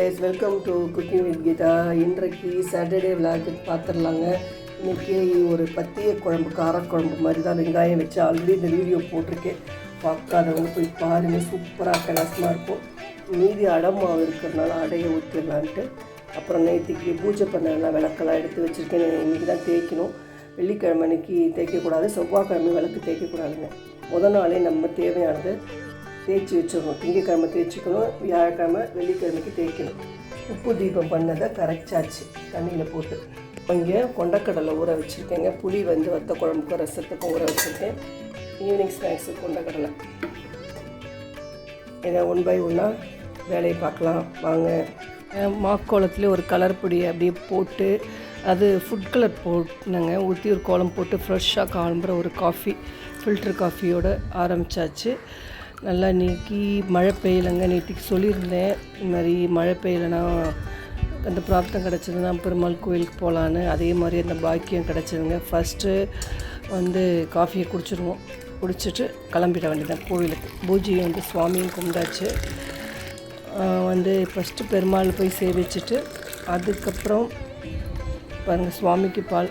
Yes welcome to cooking with Geetha இன்றைக்கு Saturday vlog பார்த்துடலாங்க இன்றைக்கி ஒரு பத்திய குழம்பு காரக்குழம்பு மாதிரி தான் வெங்காயம் வச்சு ஆல்ரெடி இந்த வீடியோ போட்டிருக்கேன். பார்க்காதவங்க போய் பாருங்கள் சூப்பராக கலாசமாக இருக்கும். மீதி அடமாக இருக்கிறதுனால அடையை ஊற்றிடலான்ட்டு அப்புறம் நேற்றுக்கு பூஜை பண்ணலாம் விளக்கெல்லாம் எடுத்து வச்சுருக்கேன். இன்றைக்கி தான் தேய்க்கணும். வெள்ளிக்கிழமை அன்றைக்கி தேய்க்கக்கூடாது. செவ்வாய்க்கிழமை விளக்கு தேய்க்கக்கூடாதுங்க. முத நாளே நம்ம தேவையானது. தேய்ச்சி வச்சிடணும். திங்கக்கிழமை தேய்ச்சிக்கணும் வியாழக்கிழமை வெள்ளிக்கிழமைக்கு தேய்க்கணும். உப்பு தீபம் பண்ணதை கரைச்சாச்சு தண்ணியில் போட்டு. இங்கே கொண்டக்கடலை ஊற வச்சுருக்கேங்க. புளி வந்து வத்த குழம்புக்கும் ரசத்துக்கும் ஊற வச்சுருக்கேன். ஈவினிங் ஸ்நாக்ஸு கொண்டக்கடலை. இதை ஒன் பை ஒன்னாக வேலையை பார்க்கலாம். வாங்க. மாக்கோளத்துலேயே ஒரு கலர் பொடியை அப்படியே போட்டு அது ஃபுட் கலர் போட்டுனங்க ஊற்றி ஒரு கோலம் போட்டு ஃப்ரெஷ்ஷாக காலம்புற ஒரு காஃபி ஃபில்டர் காஃபியோடு ஆரம்பித்தாச்சு நல்லா நீக்கி மழை பெய்யலைங்க நேற்றுக்கு சொல்லியிருந்தேன். இந்த மாதிரி மழை பெய்யலைன்னா அந்த பிராப்தம் கிடச்சதுன்னா பெருமாள் கோயிலுக்கு போகலான்னு. அதே மாதிரி அந்த பாக்கியம் கிடச்சிதுங்க. ஃபஸ்ட்டு வந்து காஃபியை குடிச்சிருவோம். குடிச்சிட்டு கிளம்பிட வேண்டியதான் கோவிலுக்கு பூஜையை வந்து சுவாமியும் கும்பிட்டாச்சு. வந்து ஃபஸ்ட்டு பெருமாள் போய் சேவிச்சுட்டு அதுக்கப்புறம் பாருங்கள் சுவாமிக்கு பால்.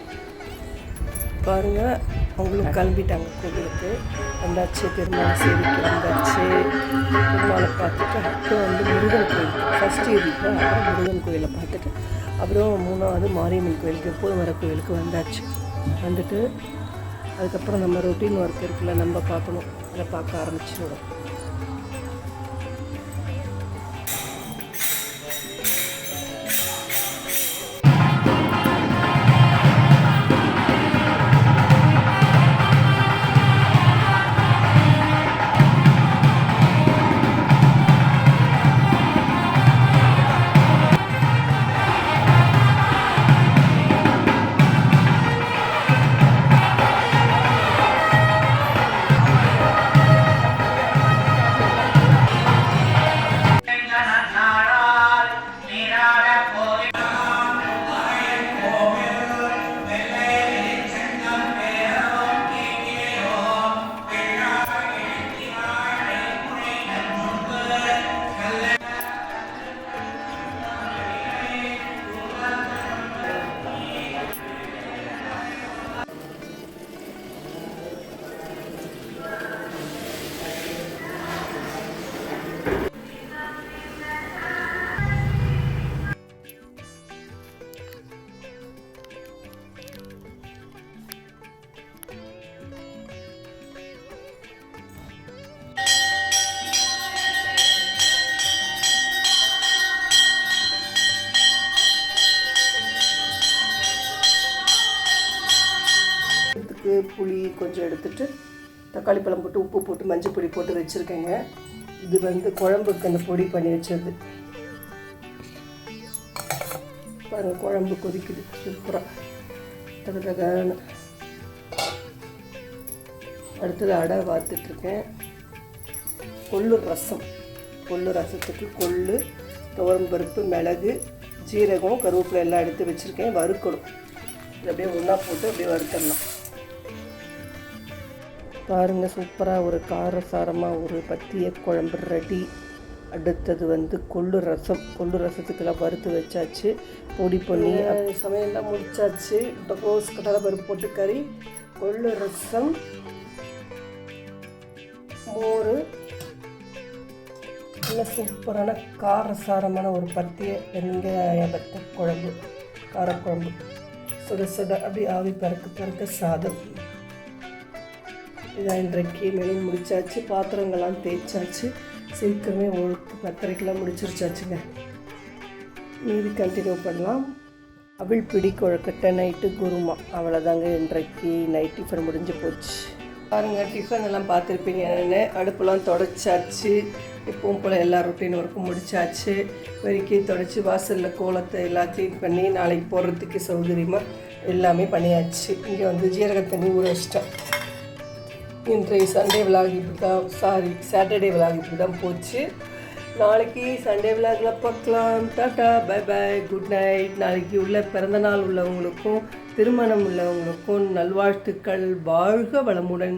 பாருங்கள் அவங்களும் கிளம்பிட்டாங்க கோவிலுக்கு. வந்தாச்சு பெருமாள் சேவிக்கு வந்தாச்சு. பெருமாளை பார்த்துட்டு அப்புறம் வந்து முருகன் கோயில். ஃபஸ்ட் இயருக்கு அப்புறம் முருகன் கோயிலை பார்த்துட்டு அப்புறம் மூணாவது மாரியம்மன் கோயிலுக்கு எப்போதும் வர கோயிலுக்கு வந்தாச்சு. வந்துட்டு அதுக்கப்புறம் நம்ம ரொட்டீன் ஒர்க் இருக்குல்ல நம்ம பார்க்கணும். அதை பார்க்க ஆரம்பிச்சிடுவோம் இதுக்கு புளி கொஞ்சம் எடுத்துட்டு தக்காளி பழம் போட்டு உப்பு போட்டு மஞ்சள் பொடி போட்டு வச்சுருக்கேங்க. இது வந்து குழம்புக்கு அந்த பொடி பண்ணி வச்சது. பாருங்கள் குழம்பு கொதிக்குது. சூப்பராக தக அடுத்தது அடை வாத்துட்ருக்கேன் கொள்ளு ரசம். கொள்ளு ரசத்துக்கு கொள்ளு துவரம்பருப்பு மிளகு ஜீரகம் கருவேப்பிலை எல்லாம் எடுத்து வச்சுருக்கேன். வறுக்கணும். இது அப்படியே ஒன்றா போட்டு அப்படியே வறுத்தரலாம் பாருங்கள் சூப்பராக ஒரு காரசாரமாக ஒரு பத்திய குழம்பு ரெடி அடுத்தது வந்து கொள்ளு ரசம். கொள்ளு ரசத்துக்கெல்லாம் வறுத்து வச்சாச்சு. பொடி பண்ணி சமையல்லாம் முடிச்சாச்சு. கோஸ் கடலை பருப்பு போட்டு கறி கொள்ளு ரசம் மோர். நல்ல சூப்பரான காரசாரமான ஒரு பத்திய வெங்காய பத்த குழம்பு காரக்குழம்பு. சுட சுட அப்படி ஆவி பறக்க பறக்க சாதம். இதான் இன்றைக்கு மெனு முடிச்சாச்சு. பாத்திரங்கள்லாம் தேய்ச்சாச்சு. சீக்கிரமே ஒழுக்கு பத்தரைக்கெல்லாம் முடிச்சிருச்சாச்சுங்க. மீதி கண்டினியூ பண்ணலாம். அவள் பிடி குழக்கட்டை நைட்டு குருமா. அவ்வளோதாங்க இன்றைக்கு நைட் டிஃபன் முடிஞ்சு போச்சு. பாருங்கள் டிஃபன் எல்லாம் பார்த்துருப்பீங்க. என்னென்ன அடுப்பெல்லாம் தொடச்சாச்சு. இப்பவும் போல் எல்லா ரொட்டீன் ஒர்க்கும் முடிச்சாச்சு. வரிக்கி தொடச்சி வாசலில் கோலத்தை எல்லாம் க்ளீன் பண்ணி நாளைக்கு போடுறதுக்கு சௌகரியமாக எல்லாமே பண்ணியாச்சு. இங்கே வந்து ஜீரக தண்ணி ஊற வச்சிட்டேன் இன்றைய சண்டே விலாக் இப்படி தான் சாரி சாட்டர்டே விலாக் இப்படி தான் போச்சு. நாளைக்கு சண்டே விலாகில் பார்க்கலாம். Tata bye bye good night நாளைக்கு உள்ள பிறந்தநாள் உள்ளவங்களுக்கும் திருமணம் உள்ளவங்களுக்கும் நல்வாழ்த்துக்கள். வாழ்க வளமுடன்.